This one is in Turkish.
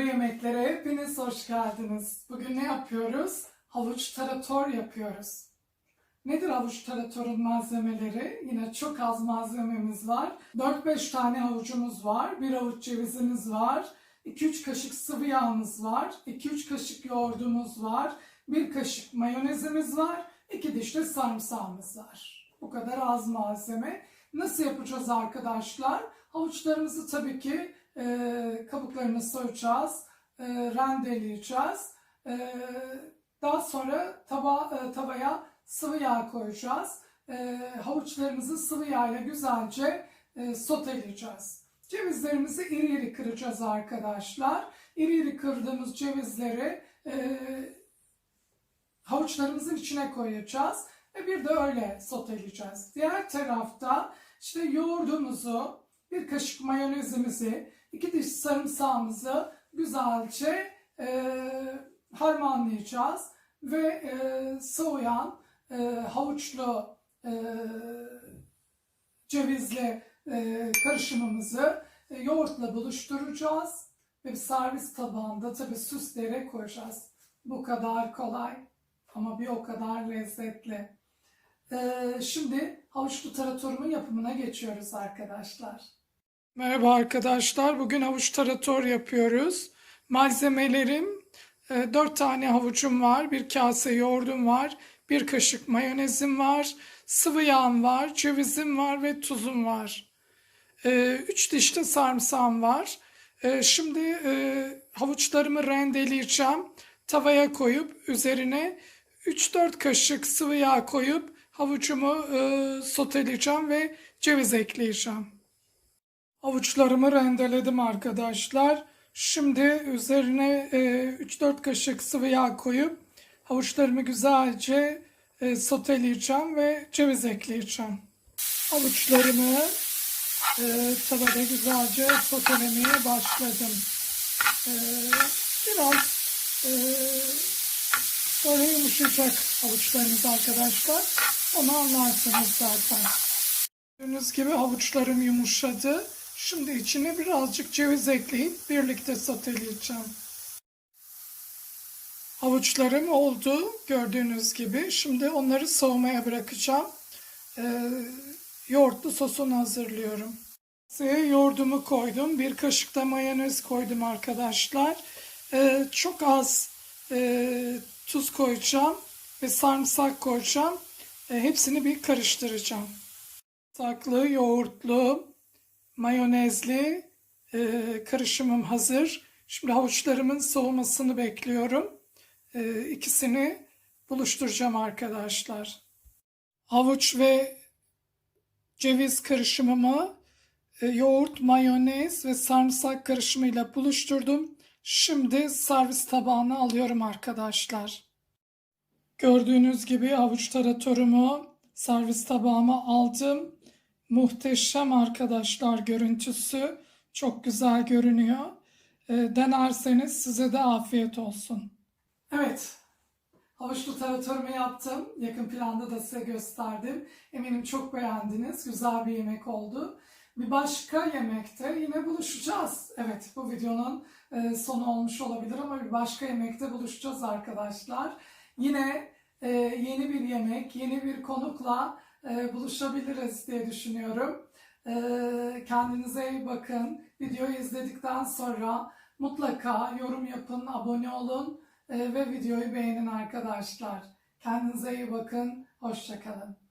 ve yemeklere hepiniz hoş geldiniz. Bugün ne yapıyoruz? Havuç tarator yapıyoruz. Nedir havuç taratorun malzemeleri? Yine çok az malzememiz var. 4-5 tane havucumuz var. Bir avuç cevizimiz var. 2-3 kaşık sıvı yağımız var. 2-3 kaşık yoğurdumuz var. 1 kaşık mayonezimiz var. 2 diş de sarımsağımız var. Bu kadar az malzeme. Nasıl yapacağız arkadaşlar? Havuçlarımızı tabii ki e, kabuklarını soyacağız, e, rendeleyeceğiz. E, daha sonra tava, e, tavaya sıvı yağ koyacağız. E, havuçlarımızı sıvı yağ ile güzelce e, soteleyeceğiz. Cevizlerimizi iri iri kıracağız arkadaşlar. İri iri kırdığımız cevizleri e, havuçlarımızın içine koyacağız ve bir de öyle soteleyeceğiz. Diğer tarafta işte yoğurdumuzu, bir kaşık mayonezimizi, iki diş sarımsağımızı güzelce e, harmanlayacağız ve e, soğuyan e, havuçlu e, cevizli e, karışımımızı e, yoğurtla buluşturacağız ve bir servis tabağında tabi süsleyerek koyacağız. Bu kadar kolay ama bir o kadar lezzetli. Ee, şimdi havuçlu taratorumun yapımına geçiyoruz arkadaşlar. Merhaba arkadaşlar. Bugün havuç tarator yapıyoruz. Malzemelerim 4 tane havucum var, bir kase yoğurdum var, bir kaşık mayonezim var, sıvı yağım var, cevizim var ve tuzum var. 3 diş de sarımsağım var. Ee, Şimdi e, havuçlarımı rendeleyeceğim. Tavaya koyup üzerine 3-4 kaşık sıvı yağ koyup havucumu e, soteleyeceğim ve ceviz ekleyeceğim. Havuçlarımı rendeledim arkadaşlar. Şimdi üzerine e, 3-4 kaşık sıvı yağ koyup havuçlarımı güzelce e, soteleyeceğim ve ceviz ekleyeceğim. Havuçlarımı e, tavada güzelce sotelemeye başladım. E, biraz e, Böyle yumuşayacak avuçlarınız arkadaşlar. Onu anlarsınız zaten. Gördüğünüz gibi havuçlarım yumuşadı. Şimdi içine birazcık ceviz ekleyip birlikte soteleyeceğim. Havuçlarım oldu gördüğünüz gibi. Şimdi onları soğumaya bırakacağım. Ee, yoğurtlu sosunu hazırlıyorum. Size yoğurdumu koydum. Bir kaşık da mayonez koydum arkadaşlar. Ee, çok az e, tuz koyacağım ve sarımsak koyacağım. E, hepsini bir karıştıracağım. Sarımsaklı, yoğurtlu, mayonezli e, karışımım hazır. Şimdi havuçlarımın soğumasını bekliyorum. E, ikisini buluşturacağım arkadaşlar. Havuç ve ceviz karışımımı e, yoğurt, mayonez ve sarımsak karışımıyla buluşturdum. Şimdi servis tabağına alıyorum arkadaşlar. Gördüğünüz gibi havuç taratorumu servis tabağıma aldım. Muhteşem arkadaşlar görüntüsü. Çok güzel görünüyor. E, denerseniz size de afiyet olsun. Evet. Havuçlu taratorumu yaptım. Yakın planda da size gösterdim. Eminim çok beğendiniz. Güzel bir yemek oldu. Bir başka yemekte yine buluşacağız. Evet bu videonun e, sonu olmuş olabilir ama bir başka yemekte buluşacağız arkadaşlar. Yine e, yeni bir yemek, yeni bir konukla e, buluşabiliriz diye düşünüyorum. Kendinize iyi bakın. Videoyu izledikten sonra mutlaka yorum yapın, abone olun ve videoyu beğenin arkadaşlar. Kendinize iyi bakın. Hoşçakalın.